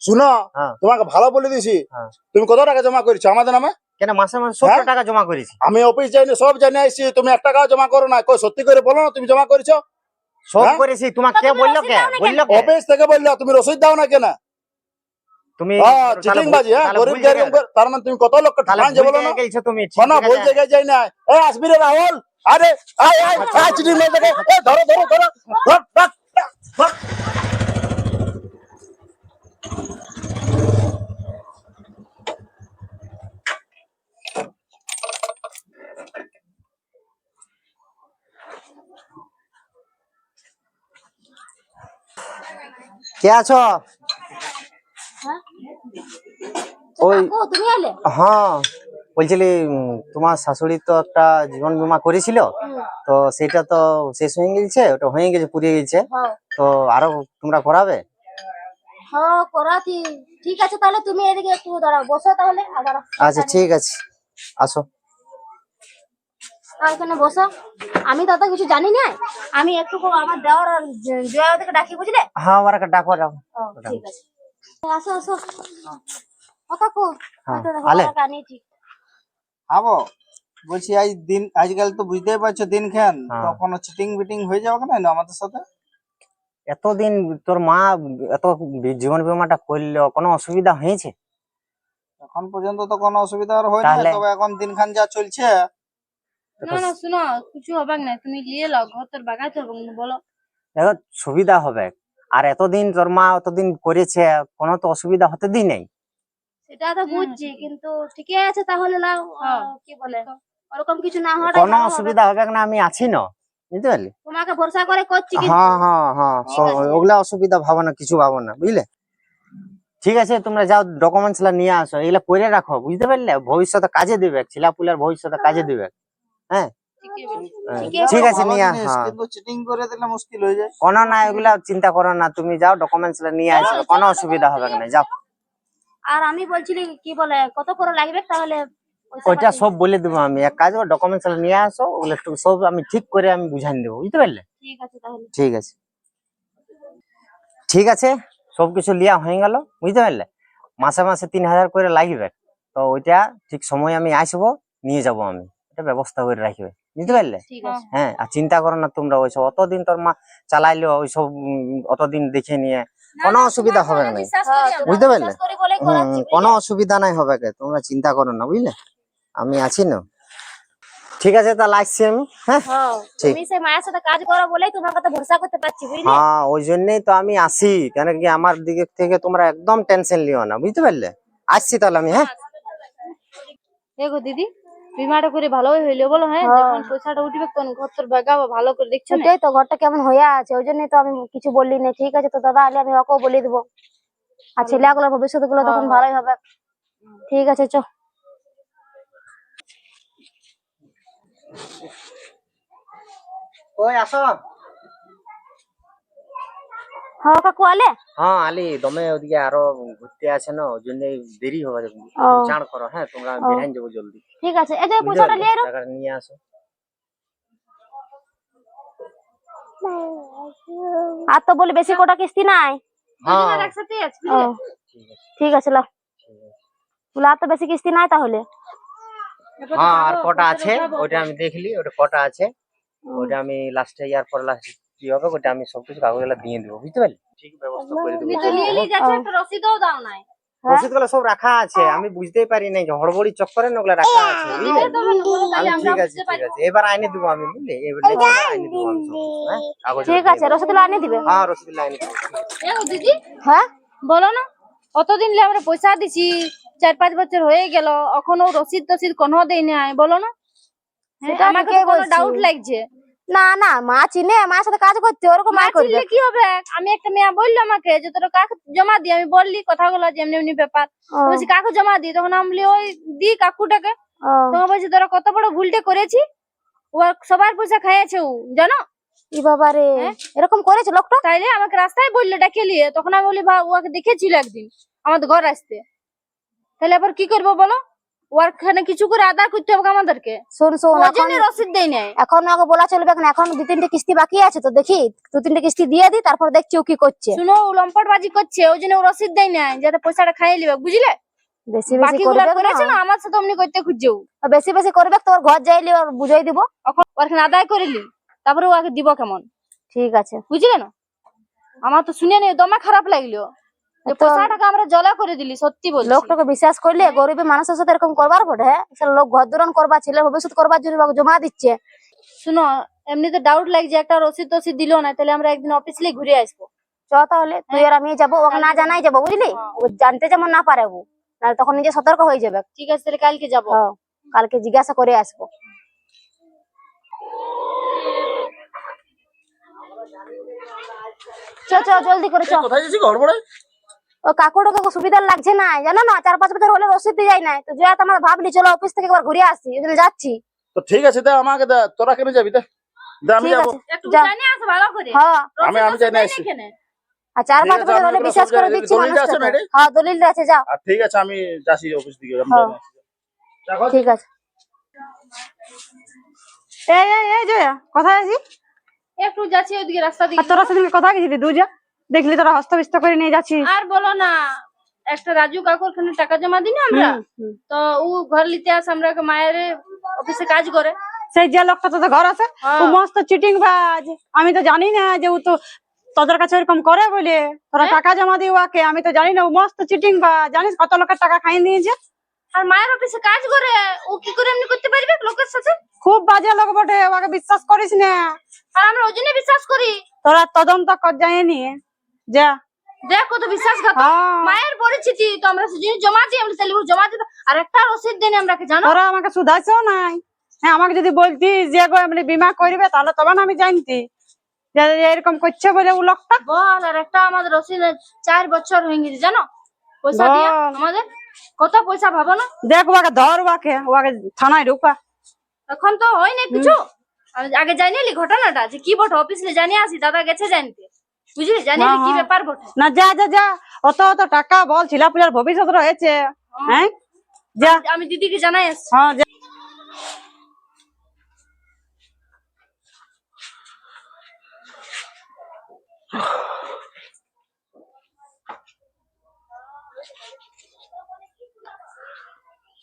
শুনো হ্যাঁ। তোমাকে ভালো বলে দিছি। হ্যাঁ। তুমি কত টাকা জমা করেছ? আমাদের নামে? কেন মাসে মাসে সত্তর হ্যাঁ? টাকা জমা করেছি। আমি অফিস যাইনি সব জানি আসছি তুমি এক টাকাও জমা করো না। কই সত্যি করে বলো না তুমি জমা করেছ? সব? করেছি তোমাকে কে বলল কে? বলল অফিস থেকে বলল তুমি রসিদ দাও না কেন? তুমি হ্যাঁ? গরিব গরিব তার মানে তুমি কত লক্ষ তাহলে টাকা বলো না? তুমি ভুল জায়গায় যাই না। এ আসবি রে রাহুল? আরে আয় আয় ধর, ধর। কে আছো? ওই হ্যাঁ বলছিলি তোমার শাশুড়ি তো একটা জীবন বীমা করেছিল। তো সেটা তো শেষ হয়ে গেছে ওটা হয়ে গেছে পুড়িয়ে গেছে। হ্যাঁ। তো আরও তোমরা করাবে? হ্যাঁ করাতি। ঠিক আছে তাহলে তুমি এদিকে একটু দাঁড়াও বসো তাহলে আচ্ছা ঠিক আছে। আসো। আর এখানে বসো। আমি তো কিছু জানি না। আমি একটু আমার দেওয়ার থেকে ডাকি বুঝলে? হ্যাঁ আমার একটা ডাকো ঠিক আছে। আসো আসো। ও কাকু হ্যাঁ, আলে। আবো বলছি আজ দিন আজকাল তো বুঝতেই পারছ দিন খান হ্যাঁ। তো কোনো চিটিং বিটিং হয়ে যাবে কেন? না আমাদের সাথে? এতদিন তোর মা এত জীবন বীমাটা করল কোনো অসুবিধা হয়েছে? এখন পর্যন্ত তো কোনো অসুবিধা আর হয় না তবে এখন দিন খান যা চলছে। না না শুনো কিছু হবে না তুমি নিয়ে লাও ঘর তোর বাগাইতে হবে না, বলো। দেখো সুবিধা হবে। আর এতদিন তোর মা এতদিন করেছে কোনো তো অসুবিধা হতে দিই নাই। সেটা তো বুঝছি কিন্তু ঠিকই আছে তাহলে লাও হ্যাঁ। কি বলে? ওরকম কিছু না হওয়াটা কোনো অসুবিধা হবে না আমি আছি না। বুঝতে পারলি? তোমাকে ভরসা করে করছি হ্যাঁ হ্যাঁ হ্যাঁ। ওগুলা অসুবিধা ভাবো না কিছু ভাবো না বুঝলে? ঠিক আছে তোমরা যাও ডকুমেন্টসগুলা নিয়ে আসো এগুলা করে রাখো বুঝতে পারলে? ভবিষ্যতে কাজে দিবে ছেলা পুলার ভবিষ্যতে কাজে দিবে। হ্যাঁ? বলছো। হ্যাঁ, ঠিক আছে, ঠিক আছে ভালো নিয়ে হ্যাঁ করে দিলে মুশকিল হয়ে যায়। কোনো না এগুলা চিন্তা করো না তুমি যাও ডকুমেন্টসগুলা নিয়ে আসো কোনো অসুবিধা হবে না যাও। আর আমি বলছিলি কি বলে কত করে লাগবে? তাহলে ওইটা সব বলে দেবো আমি। এক কাজ করো ডকুমেন্টস নিয়ে আসো ওগুলো একটু সব আমি ঠিক করে আমি বুঝাই দেবো বুঝতে পারলে? ঠিক আছে ঠিক আছে। ঠিক আছে সবকিছু লিয়া হয়ে গেল বুঝতে পারলে? মাসে মাসে তিন হাজার করে লাগবে। তো ওইটা ঠিক সময় আমি আসব নিয়ে যাব আমি। এটা ব্যবস্থা করে রাখবে বুঝতে পারলে? হ্যাঁ আর চিন্তা করো না তোমরা ওইসব অতদিন তোর মা চালাইলো ওইসব অতদিন দেখে নিয়ে কোনো অসুবিধা হবে না। বুঝতে পারলে? কোনো অসুবিধা নাই হবে কে তোমরা চিন্তা করো না বুঝলে? আমি আছি না। ঠিক আছে তাহলে আসছি আমি হ্যাঁ? হ্যাঁ, ঠিক। তুমি সেই মায়ের সাথে কাজ করো বলেই তোমার কথা ভরসা করতে পারছি বুঝলে? হ্যাঁ ওই জন্যই তো আমি আসি কেন কি আমার দিক থেকে তোমরা একদম টেনশন লিও না বুঝতে পারলে? আসছি তাহলে আমি হ্যাঁ? দেখো দিদি বিমাটা করে ভালোই হইল বলো হ্যাঁ? হ্যাঁ। যখন পয়সাটা উঠবে তখন ঘর তোর বাগাবো ভালো করে দেখছ না? তো ঘরটা কেমন হয়ে আছে ওই জন্যই তো আমি কিছু বললি না ঠিক আছে? তো দাদা আলে আমি ওকেও বলে দেবো। আর ছেলেগুলোর ভবিষ্যৎ গুলো তখন হ্যাঁ। ভালোই হবে। ঠিক আছে চো। ওই আসো হ্যাঁ কাকু আলে হ্যাঁ আলি দমে ওদিকে আরও ঘুরতে আছে না ওই জন্য দেরি হবে। চান করো হ্যাঁ তোমরা ও। যাব জলদি। ঠিক আছে এই যে পয়সাটা নিয়ে টাকাটা নিয়ে আসো। আর তো বলি বেশি কোটা কিস্তি নাই। হ্যাঁ। একসাথে ঠিক আছে। ঠিক আছে লাও বলে আর তো বেশি কিস্তি নাই তাহলে। হ্যাঁ আর কটা আছে? ওইটা আমি দেখলি ওটা কটা আছে? ওইটা আমি লাস্টে ইয়ার পর লাস্ট কি হবে ওটা আমি সবকিছু কাগজগুলো দিয়ে দেবো বুঝতে পারলি? ঠিক ব্যবস্থা করে দেবো। তুমি তো নিয়ে নিয়ে যাচ্ছ একটা রসিদও দাও নাই। রসিদগুলো সব রাখা আছে আমি বুঝতেই পারি নাই যে হড়বড়ি চক্করে না ওগুলো রাখা আছে আমি ঠিক আছে ঠিক আছে। এবার আইনে দেবো আমি বুঝলি? এবার এবার আইনে দেবো আমি সব হ্যাঁ? ঠিক আছে দিবে। হ্যাঁ রসিদ আইনে দেবো। দিদি। হ্যাঁ? বলো না অতদিন আমরা পয়সা দিছি। চার পাঁচ বছর হয়ে গেল এখনও রসিদ টসিদ কোনো দেই নাই বলো না? হ্যাঁ, সেটা আমাকে কোনো ডাউট লাগছে। না না মা চিনে মায়ের সাথে কাজ করছে ওরকম মা করবে। কি হবে? আমি একটা মেয়ে বলল আমাকে যে তোর কাকু জমা দি। আমি বললি কথাগুলো যে এমনি এমনি ব্যাপার বলছি কাকু জমা দি? তখন আমি বলি ওই দি কাকুটাকে। তখন বলছি তোরা কত বড় ভুলটা করেছি? ও সবার পয়সা খাইয়েছে ও জানো? ই বাবা রে হ্যাঁ? এরকম করেছে লোকটা? তাইলে আমাকে রাস্তায় বলল ডেকে নিয়ে। তখন আমি বলি বা ওকে দেখেছিল একদিন আমাদের ঘর আসতে। তাহলে এবার কি করব বলো? ওখানে কিছু করে আদায় করতে হবে আমাদেরকে। শুন শুন এখন রসিদ নাই। এখন ওকে বলা চলবে না এখন দু তিনটে কিস্তি বাকি আছে তো দেখি দু তিনটে কিস্তি দিয়ে দি তারপর দেখছি ও কি করছে। শুনো ও করছে ওই জন্য ও রসিদ নাই যাতে পয়সাটা খাইয়ে নিবে বুঝলে? বেশি করেছে না আমার সাথে অমনি করতে খুঁজছে বেশি বেশি করবে তোর ঘর যাইলি ওর বুঝাই দিব। এখন ওখানে আদায় করিলি তারপরে ওকে দিব কেমন? ঠিক আছে। বুঝলে না? আমার তো শুনে নেই দমে খারাপ লাগল। পয়সাটাকে আমরা জলা করে দিলি সত্যি বলছি। লোকটাকে বিশ্বাস করলে গরিবী মানুষের সাথে এরকম করবার হ্যাঁ? লোক ঘর করবা ছেলে ভবিষ্যৎ করবার জন্য জমা দিচ্ছে। শুনো এমনিতে ডাউট লাগছে একটা রসিদ টসিদ দিলো না তাহলে আমরা একদিন অফিসে ঘুরে আসব। চ তাহলে তুই আর আমি যাব ওকে না জানাই যাব বুঝলি? জানতে যেমন না পারে ও নাহলে তখন নিজে সতর্ক হয়ে যাবে। ঠিক আছে তাহলে কালকে যাব। হ্যাঁ, কালকে জিজ্ঞাসা করে আসব। চ চ জলদি করে চ। কোথায় গড়বড়ে ও কাকুটাকে খুব সুবিধা লাগছে না জানো না? চার পাঁচ বছর হলে রসিদ দিয়ে যায় না। তো জয়া আমার ভাবলি চলো অফিস থেকে একবার ঘুরে আসি জন্য যাচ্ছি। তো ঠিক আছে দে আমাকে দে তোরা কেন যাবি দে। দে আমি ঠিক একটু যা। জানে ভালো করে। হ্যাঁ। আমি আমি জানি আসি। আর চার ঠিক পাঁচ বছর হলে বিশ্বাস করে। দিচ্ছি আছে হ্যাঁ দলিল আছে যাও। আর ঠিক আছে আমি যাচ্ছি অফিস দিকে আমি হ্যাঁ। ঠিক আছে। এই এই এই জয়া কোথায় আছিস? একটু যাচ্ছি ওইদিকে রাস্তা আর দিকে তোরা সেদিন কোথায় গেছিলি? দু যা। দেখলি তোরা হস্তবিস্ত করে নিয়ে যাচ্ছিস। আর বলো না একটা রাজু কাকুর খানে টাকা জমা দিই না আমরা? তো ও ঘর নিতে আসে আমরা মায়ের অফিসে কাজ করে। সেই যে লোকটা তোদের ঘর আছে হ্যাঁ। ও মস্ত চিটিং বাজ আমি তো জানি না যে ও তো তোদের কাছে এরকম করে বলে। তোরা হ্যাঁ? টাকা জমা দিই ওকে আমি তো জানি না ও মস্ত চিটিং বাজ জানিস কত লোকের টাকা খাইয়ে নিয়েছে? আর মায়ের অফিসে কাজ করে ও কি করে এমনি করতে পারবে লোকের সাথে? খুব বাজে লোক বটে ওকে বিশ্বাস করিস না। আর আমরা ওই জন্য বিশ্বাস করি। তোরা তদন্ত কর যায়নি যা। দেখ কত বিশ্বাসঘাত হ্যাঁ। মায়ের পরিচিতি তো আমরা সেদিন জমা দিই আমরা তাহলে জমা দিত আর একটা রসিদ দেন আমরা জানো? তোরা আমাকে শুধাইছেও নাই। হ্যাঁ আমাকে যদি বলতিস যে গো এমনি বিমা করবে তাহলে তবে না আমি জানতি। যে এরকম করছে বলে ও লোকটা। বল আর একটা আমাদের রসিদ চার বছর হয়ে গেছে জানো? পয়সা দিয়ে আমাদের। কত পয়সা ভাবো না? দেখ ওকে ধর ওকে ওকে থানায় ঢুকা এখন তো হয় না কিছু। আগে জানিয়ে ঘটনাটা যে কি বটে অফিসে জানিয়ে আসি দাদা গেছে জানতে। বুঝলি? হ্যাঁ, কি হ্যাঁ। ব্যাপার বটে। না যা যা যা। অত অত টাকা বল ছিলা পূজার ভবিষ্যৎ রয়েছে। হ্যাঁ। যা। আমি দিদিকে জানাই আসছি। হ্যাঁ যা।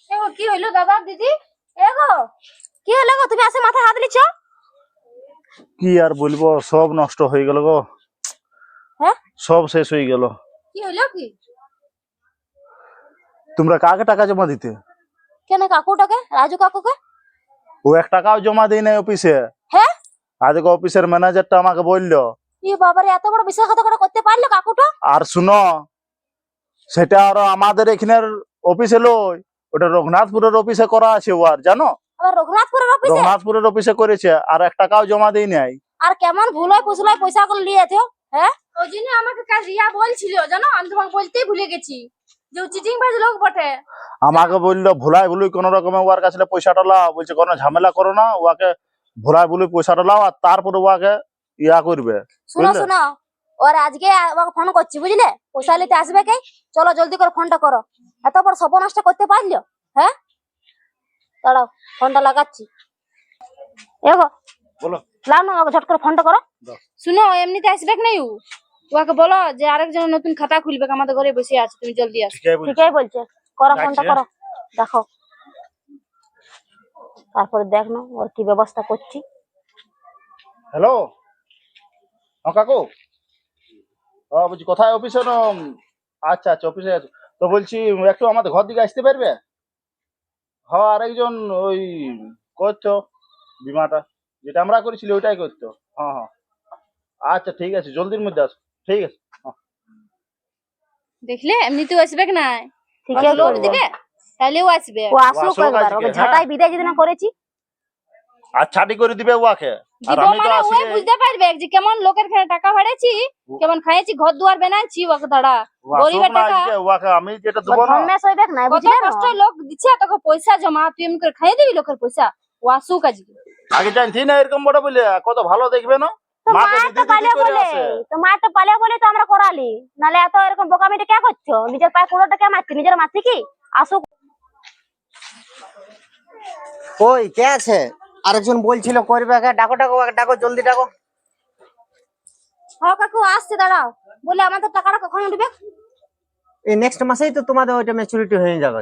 এগো কি হইল দাদা দিদি? এগো কি হলো গো? তুমি আসে মাথা হাত দিচ্ছ কি আর বলব সব নষ্ট হয়ে গেল গো। হ্যাঁ? সব শেষ হয়ে গেল। কি হইল কি? তোমরা কাকে টাকা জমা দিতে? কেন কাকুটাকে? রাজু কাকুকে? ও এক টাকাও জমা দেয় নাই অফিসে। হ্যাঁ? আজকে অফিসের ম্যানেজারটা আমাকে বলল। ই বাবারে এত বড় বিশ্বাসঘাতকতা করতে পারল কাকুটা? আর শুনো সেটা আরও আমাদের এখানের অফিসে লই। ওটা রঘুনাথপুরের অফিসে করা আছে ও আর জানো? আবার রঘুনাথপুরের অফিসে? রঘুনাথপুরের অফিসে করেছে আর এক টাকাও জমা দেয় নাই। আর কেমন ভুল হয় ফুসলাই পয়সা গুলো নিয়েছে হ্যাঁ? ওই জন্য আমাকে কাল রিয়া বলছিল জানো? আমি তোমাকে বলতেই ভুলে গেছি যে চিটিং বাজ লোক বটে। আমাকে বলল ভুলাই ভুলুই কোন রকমে ওয়ার কাছে পয়সাটা লাও। বলছে কোনো ঝামেলা করো না ওকে ভুলাই ভুলুই পয়সাটা লাও আর তারপরে ওকে ইয়া করবে। শুনো? শুনো ওর আজকে আমাকে ফোন করছি বুঝলে? পয়সা নিতে আসবে কে? চলো জলদি করে ফোনটা করো। এত বড় সর্বনাশটা করতে পারল? হ্যাঁ? দাঁড়াও ফোনটা লাগাচ্ছি। এগো বলো। লাও না আমাকে ঝট করে ফোনটা করো। শুনো এমনিতে আসবে নাই ও? ওকে বলো যে আরেকজন নতুন খাতা খুলবে আমাদের ঘরে বসে আছে তুমি জলদি আসো। ঠিকই বলছে। করো ফোনটা করো। দেখো। তারপরে দেখ না ওর কি ব্যবস্থা করছি। হ্যালো? হ্যাঁ কাকু? ও বলছি কোথায় অফিসে আচ্ছা আচ্ছা অফিসে আছে। তো বলছি একটু আমাদের ঘর দিকে আসতে পারবে? হ্যাঁ আরেকজন ওই করছ বিমাটা। যেটা আমরা করেছিলি ওইটাই করতো। হ্যাঁ হ্যাঁ। আচ্ছা ঠিক আছে জলদির মধ্যে আসো। ঠিক আছে হ্যাঁ। দেখলে? এমনিতেও আসবে না? ঠিকই লোক বলছে দিবে তাহলেও আসবে। ও আসুক একবার ওকে হ্যাঁ। ঝাঁটাই বিদায় যদি না করেছি। আর ছাটি করে দিবে ওয়াকে আর আমি তো মানে আসি ওই বুঝতে পারবে যে কেমন লোকের খানে টাকা ভাড়াইছি কেমন খাইছি ঘর দুয়ার বানাইছি ওকে দাঁড়া। ও গরিবের টাকা। ওয়াকে আমি যেটা দেবো না। ধর্মেশ হইবে না বুঝলে কষ্ট লোক দিচ্ছে তোকে পয়সা জমা তুই এমনি করে খাইয়ে দিবি লোকের পয়সা? ও আসুক আজকে। আগে জানছি না এরকম বড় বলে? কত ভালো দেখবে না? তো মাকে মার দিদি তো পালে বলে। তো মার তো পালে বলে তো আমরা করালি। নালে এত এরকম বোকামিটা কে করছ? নিজের পায়ে কুড়োটা কে মারছি? নিজের মারছি কি? আসুক। কই কে আছে? আরেকজন বলছিল করবে ডাকো ডাকো ডাকো জলদি ডাকো। হ কাকু আসছে দাঁড়াও। বলে আমাদের টাকাটা কখন উঠবে? এই নেক্সট মাসেই তো তোমাদের ওইটা ম্যাচুরিটি হয়ে যাবে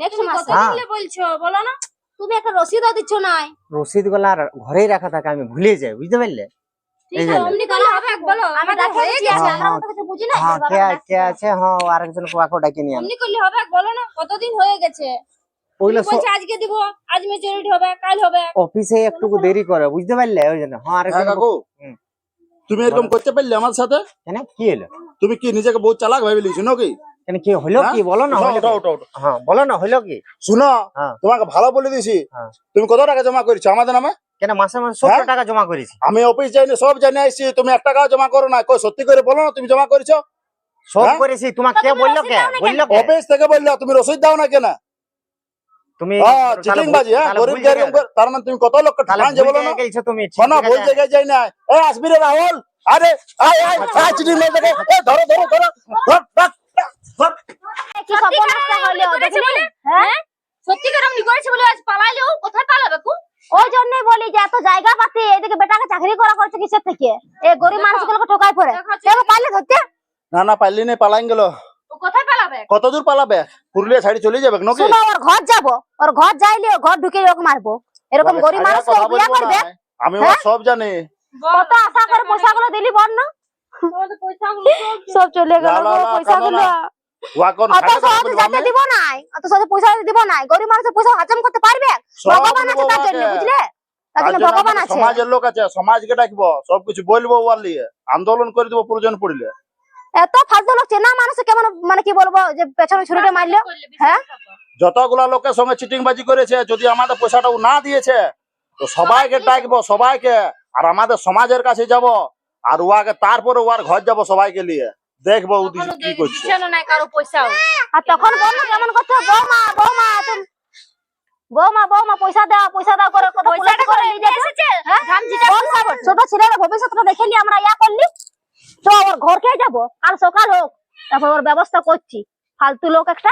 নেক্সট মাসে। বলছো বলো না। তুমি একটা রসিদও দিচ্ছ নাই? রসিদগুলা আর ঘরেই রাখা থাকে আমি ভুলে যাই বুঝতে পারলে? হয়ে হ্যাঁ। না আরেকজন ডাকে নিয়ে হবে বলো না কতদিন হয়ে গেছে? আজকে দিব আজ মেচুরিটি হবে কাল হবে। অফিসে একটু দেরি করে বুঝতে পারলে? ওই জন্য হ্যাঁ হ্যাঁ কাকু। তুমি এরকম করতে পারলে আমার সাথে? কেন? কি হলো? তুমি কি নিজেকে বহুত চালাক ভাবি লিখছো নাকি? কেন কি হলো কি? বলো না উঠো, হলো উঠো, কি? উঠো, উঠো। হ্যাঁ বলো না হলো কি? শুনো। তোমাকে ভালো বলে দিছি। তুমি কত টাকা জমা করেছ? আমাদের নামে? কেন মাসে মাসে সত্তর? টাকা জমা করেছি। আমি অফিস যাইনি সব জানি আসছি তুমি এক টাকাও জমা করো না। কই সত্যি করে বলো না তুমি জমা করেছ? সব? করেছি তোমাকে কে বলল কে? বলল অফিস থেকে বলল তুমি রসিদ দাও না কেন? তুমি হ্যাঁ ভুল- হ্যাঁ গরিব গরিব তার মানে তুমি কত যে বলো না? তুমি ভুল জায়গায় যাই না এ আসবি রে রাহুল। আরে আয় আয় আয় চিটিং মেয়ে দেখে। ধরো ধরো ধরো ধর, ধর, ধর। কি সর্বনাশটা হলো দেখলি হ্যাঁ? সত্যি করে অমনি করেছে বলে আজ পালাইলে কোথায় পালাবে কু ওই জন্যই বলি যে এত জায়গা পাতি এদিকে বেটাকে চাকরি করা করছে কিসের থেকে? এই গরিব মানুষগুলোকে ঠকাই পড়ে। দেখো পারলে ধরতে? না না পারলি না পালাইন গেল। কোথায় পালাবে? কত দূর পালাবে? পুরুলিয়া ছাড়ি চলে যাবে নাকি? শুনো ওর ঘর যাব। ওর ঘর যাইলে ঘর ঢুকে ওকে মারবো। এরকম গরিব ও বিয়া করবে? আমি ওর সব জানি। কত আশা করে পয়সাগুলো দিলি বল না পয়সাগুলো সব সব চলে গেল পয়সাগুলো কাঁদো ওয়াকন অত সহজে যাতে দিব নাই অত সহজে পয়সা দিব নাই গরিব মানুষের পয়সা হজম করতে পারবে? ভগবান আছে তার জন্য বুঝলে? ভগবান আছে। সমাজের লোক আছে সমাজকে ডাকবো সবকিছু বলব ওয়ার লিয়ে। আন্দোলন করে দিব প্রয়োজন পড়লে। এত ফালতু লোক চেনা মানুষ কেমন মানে কি বলব যে পেছনে ছুরিটা মারলো? হ্যাঁ? যতগুলা লোকের সঙ্গে চিটিং বাজি করেছে যদি আমাদের পয়সাটা না দিয়েছে তো সবাইকে ডাকবো সবাইকে। আর আমাদের সমাজের কাছে যাব আর ওয়াকে তারপরে ওয়ার ঘর যাব সবাইকে নিয়ে দেখব বউ দি- কি করছে। না কারও পয়সাও। আর তখন বলল কেমন করতে বৌমা বৌমা তুমি বৌমা বৌমা পয়সা দাও পয়সা দাও করে কত পয়সাটা করে করে নিয়ে যেতে হ্যাঁ? ছোট ছেলের ভবিষ্যৎটা দেখে নি আমরা ইয়া করলি। তো আমার ঘর খেয়ে যাব। কাল সকাল হোক তারপর ওর ব্যবস্থা করছি। ফালতু লোক একটা।